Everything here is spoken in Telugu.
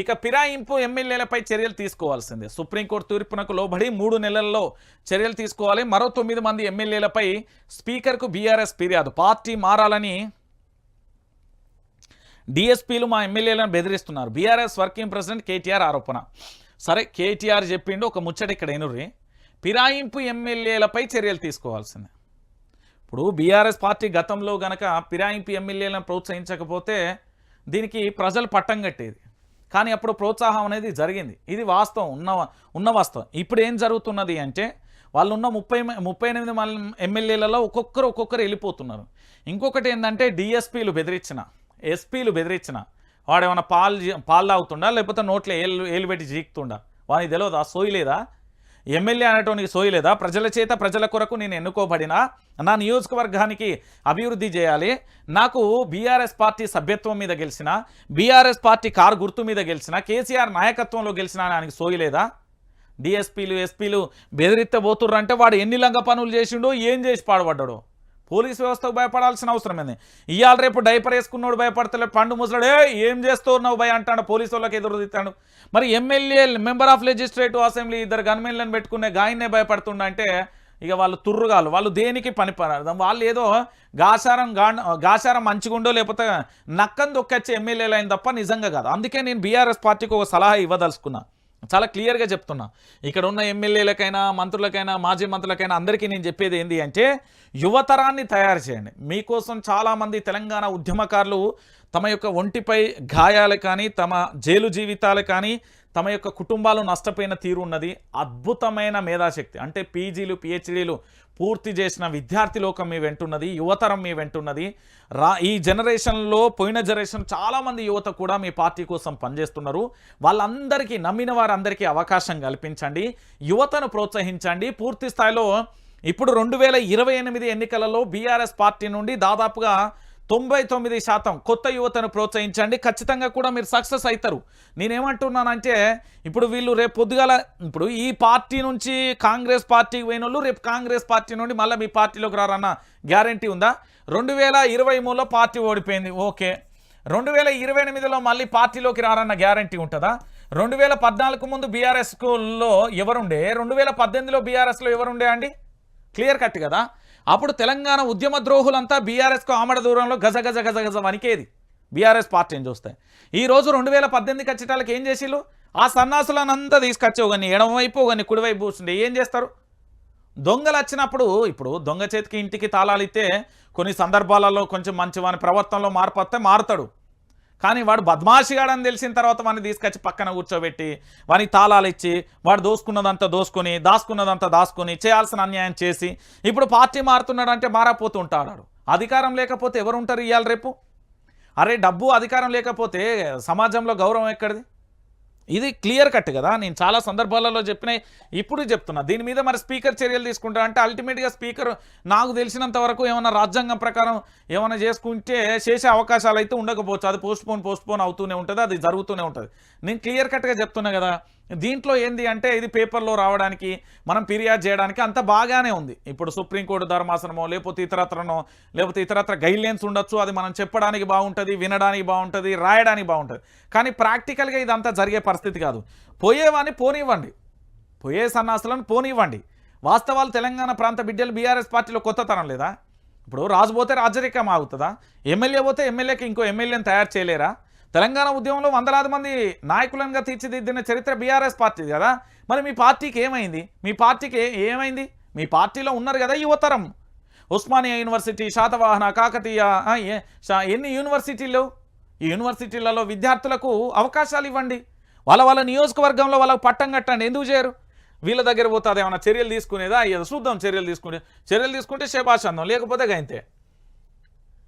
ఇక ఫిరాయింపు ఎమ్మెల్యేలపై చర్యలు తీసుకోవాల్సిందే. సుప్రీంకోర్టు తీర్పునకు లోబడి మూడు నెలల్లో చర్యలు తీసుకోవాలి. మరో తొమ్మిది మంది ఎమ్మెల్యేలపై స్పీకర్కు బీఆర్ఎస్ ఫిర్యాదు. పార్టీ మారాలని డిఎస్పీలు మా ఎమ్మెల్యేలను బెదిరిస్తున్నారు. బీఆర్ఎస్ వర్కింగ్ ప్రెసిడెంట్ కేటీఆర్ ఆరోపణ. సరే కేటీఆర్ చెప్పిండు ఒక ముచ్చట ఇక్కడ ఎనుర్రి ఫిరాయింపు ఎమ్మెల్యేలపై చర్యలు తీసుకోవాల్సిందే. ఇప్పుడు బీఆర్ఎస్ పార్టీ గతంలో గనక ఫిరాయింపు ఎమ్మెల్యేలను ప్రోత్సహించకపోతే దీనికి ప్రజలు పట్టం కట్టేది. కానీ అప్పుడు ప్రోత్సాహం అనేది జరిగింది. ఇది వాస్తవం ఉన్న ఉన్న వాస్తవం. ఇప్పుడు ఏం జరుగుతున్నది అంటే వాళ్ళున్న ముప్పై ముప్పై ఎనిమిది ఎమ్మెల్యేలలో ఒక్కొక్కరు ఒక్కొక్కరు వెళ్ళిపోతున్నారు. ఇంకొకటి ఏంటంటే డిఎస్పీలు బెదిరించిన ఎస్పీలు బెదిరించిన వాడు ఏమైనా పాలు పాలు తాగుతుండా లేకపోతే నోట్లో ఏళ్ళు ఏలు పెట్టి జీకుతుండా? వానికి తెలియదా సోయి లేదా? ఎమ్మెల్యే అనేటోనికి సోయలేదా ప్రజల చేత ప్రజల కొరకు నేను ఎన్నుకోబడినా నా నియోజకవర్గానికి అభివృద్ధి చేయాలి. నాకు బీఆర్ఎస్ పార్టీ సభ్యత్వం మీద గెలిచిన బీఆర్ఎస్ పార్టీ కారు గుర్తు మీద గెలిచిన కేసీఆర్ నాయకత్వంలో గెలిచిన అని ఆయనకి సోయి డిఎస్పీలు ఎస్పీలు బెదిరిస్తే పోతుర్రు అంటే వాడు ఎన్ని లంగ పనులు చేసిండో ఏం చేసి పాడబడ్డాడు పోలీస్ వ్యవస్థకు భయపడాల్సిన అవసరం ఏంది? ఇవాళ రేపు డైపర్ వేసుకున్నాడు భయపడతలే పండు ముసలాడు ఏం చేస్తున్నావు భయ? అంటాడు పోలీసు వాళ్ళకి ఎదురు మరి MLA member of legislative assembly ఇద్దరు గన్మెన్లను పెట్టుకునే గాయనే భయపడుతుండంటే ఇక వాళ్ళు తుర్రుగాలు వాళ్ళు దేనికి పని వాళ్ళు ఏదో గాసారం గా గాసారం మంచిగుండో లేకపోతే నక్కని దొక్కచ్చే ఎమ్మెల్యేలు అయిన తప్ప నిజంగా కాదు. అందుకే నేను బీఆర్ఎస్ పార్టీకి ఒక సలహా ఇవ్వదలుచుకున్నా. చాలా క్లియర్గా చెప్తున్నా. ఇక్కడ ఉన్న ఎమ్మెల్యేలకైనా మంత్రులకైనా మాజీ మంత్రులకైనా అందరికీ నేను చెప్పేది ఏంటి అంటే యువతరాన్ని తయారు చేయండి. మీకోసం చాలామంది తెలంగాణ ఉద్యమకారులు తమ యొక్క ఒంటిపై గాయాలు కానీ తమ జైలు జీవితాలు కానీ తమ యొక్క కుటుంబాలు నష్టపోయిన తీరు ఉన్నది. అద్భుతమైన మేధాశక్తి. అంటే పీజీలు పిహెచ్డీలు పూర్తి చేసిన విద్యార్థి లోకం మీ వెంటున్నది యువతరం మీ వెంటున్నది. రా ఈ జనరేషన్లో పోయిన జనరేషన్ చాలామంది యువత కూడా మీ పార్టీ కోసం పనిచేస్తున్నారు. వాళ్ళందరికీ నమ్మిన వారందరికీ అవకాశం కల్పించండి. యువతను ప్రోత్సహించండి. పూర్తి స్థాయిలో ఇప్పుడు రెండు వేల ఇరవై ఎనిమిది ఎన్నికలలో బీఆర్ఎస్ పార్టీ నుండి దాదాపుగా తొంభై తొమ్మిది శాతం కొత్త యువతను ప్రోత్సహించండి. ఖచ్చితంగా కూడా మీరు సక్సెస్ అవుతారు నేనేమంటున్నానంటే ఇప్పుడు వీళ్ళు రేపు పొద్దుగాల ఇప్పుడు ఈ పార్టీ నుంచి కాంగ్రెస్ పార్టీకి పోయిన వాళ్ళు రేపు కాంగ్రెస్ పార్టీ నుండి మళ్ళీ మీ పార్టీలోకి రారన్న గ్యారంటీ ఉందా? రెండు వేల ఇరవై మూడులో పార్టీ ఓడిపోయింది. ఓకే. రెండు వేల ఇరవై ఎనిమిదిలో మళ్ళీ పార్టీలోకి రారన్న గ్యారంటీ ఉంటుందా? రెండు వేల పద్నాలుగు ముందు బీఆర్ఎస్లో ఎవరుండే? రెండు వేల పద్దెనిమిదిలో బీఆర్ఎస్లో ఎవరుండే అండి? క్లియర్ కట్ కదా? అప్పుడు తెలంగాణ ఉద్యమ ద్రోహులంతా బీఆర్ఎస్కు ఆమడ దూరంలో గజ గజ గజ గజ వనికేది బీఆర్ఎస్ పార్టీని చూస్తే ఈరోజు రెండు వేల పద్దెనిమిది కచ్చిటాలకు ఏం చేసిళ్ళు? ఆ సన్నాసులనంతా తీసుకొచ్చి ఒకని ఎడమవైపు ఒకని కుడివైపు కూర్చుంటే ఏం చేస్తారు? దొంగలు వచ్చినప్పుడు ఇప్పుడు దొంగ చేతికి ఇంటికి తాళాలు ఇస్తే కొన్ని సందర్భాలలో కొంచెం మంచి వాని ప్రవర్తనలో మార్పు వస్తే మారుతాడు. కానీ వాడు బద్మాషిగాడని తెలిసిన తర్వాత వాడిని తీసుకొచ్చి పక్కన కూర్చోబెట్టి వాని తాళాలు ఇచ్చి వాడు దోసుకున్నదంతా దోసుకొని దాసుకున్నదంతా దాసుకొని చేయాల్సిన అన్యాయం చేసి ఇప్పుడు పార్టీ మారుతున్నాడంటే మారపోతూ ఉంటాడు అధికారం లేకపోతే ఎవరు ఉంటారు ఇవాళ రేపు? అరే డబ్బు అధికారం లేకపోతే సమాజంలో గౌరవం ఎక్కడిది? ఇది క్లియర్ కట్ కదా. నేను చాలా సందర్భాలలో చెప్పిన ఇప్పుడు చెప్తున్నా. దీని మీద మరి స్పీకర్ చర్యలు తీసుకుంటా అంటే అల్టిమేట్గా స్పీకర్ నాకు తెలిసినంత వరకు ఏమైనా రాజ్యాంగం ప్రకారం ఏమైనా చేసుకుంటే చేసే అవకాశాలు అయితే ఉండకపోవచ్చు. అది పోస్ట్ పోన్ పోస్ట్ పోన్ అవుతూనే ఉంటుంది అది జరుగుతూనే ఉంటుంది. నేను క్లియర్ కట్గా చెప్తున్నా కదా. దీంట్లో ఏంది అంటే ఇది పేపర్లో రావడానికి మనం ఫిర్యాదు చేయడానికి అంత బాగానే ఉంది. ఇప్పుడు సుప్రీంకోర్టు ధర్మాసనమో లేకపోతే ఇతరత్రనో లేకపోతే ఇతరత్ర గైడ్లైన్స్ ఉండొచ్చు అది మనం చెప్పడానికి బాగుంటుంది వినడానికి బాగుంటుంది రాయడానికి బాగుంటుంది. కానీ ప్రాక్టికల్గా ఇదంతా జరిగే పరిస్థితి కాదు. పోయేవాని పోనివ్వండి. పోయే సన్నాసులను పోనివ్వండి. వాస్తవాలు తెలంగాణ ప్రాంత బిడ్డలు బీఆర్ఎస్ పార్టీలో కొత్త తరం లేదా? ఇప్పుడు రాజు పోతే రాజరికం ఆగుతుందా? ఎమ్మెల్యే పోతే ఎమ్మెల్యేకి ఇంకో ఎమ్మెల్యేని తయారు చేయలేరా? తెలంగాణ ఉద్యమంలో వందలాది మంది నాయకులనుగా తీర్చిదిద్దిన చరిత్ర బీఆర్ఎస్ పార్టీ కదా. మరి మీ పార్టీకి ఏమైంది? మీ పార్టీకి ఏమైంది? మీ పార్టీలో ఉన్నారు కదా యువతరం. ఉస్మానియా యూనివర్సిటీ శాతవాహన కాకతీయ ఎన్ని యూనివర్సిటీలు? ఈ యూనివర్సిటీలలో విద్యార్థులకు అవకాశాలు ఇవ్వండి. వాళ్ళ వాళ్ళ నియోజకవర్గంలో వాళ్ళకు పట్టం కట్టండి. ఎందుకు చేయరు? వీళ్ళ దగ్గర పోతుంది ఏమైనా చర్యలు తీసుకునేదా? చూద్దాం చర్యలు తీసుకునే చర్యలు తీసుకుంటే శేభాషందం లేకపోతే గంతే.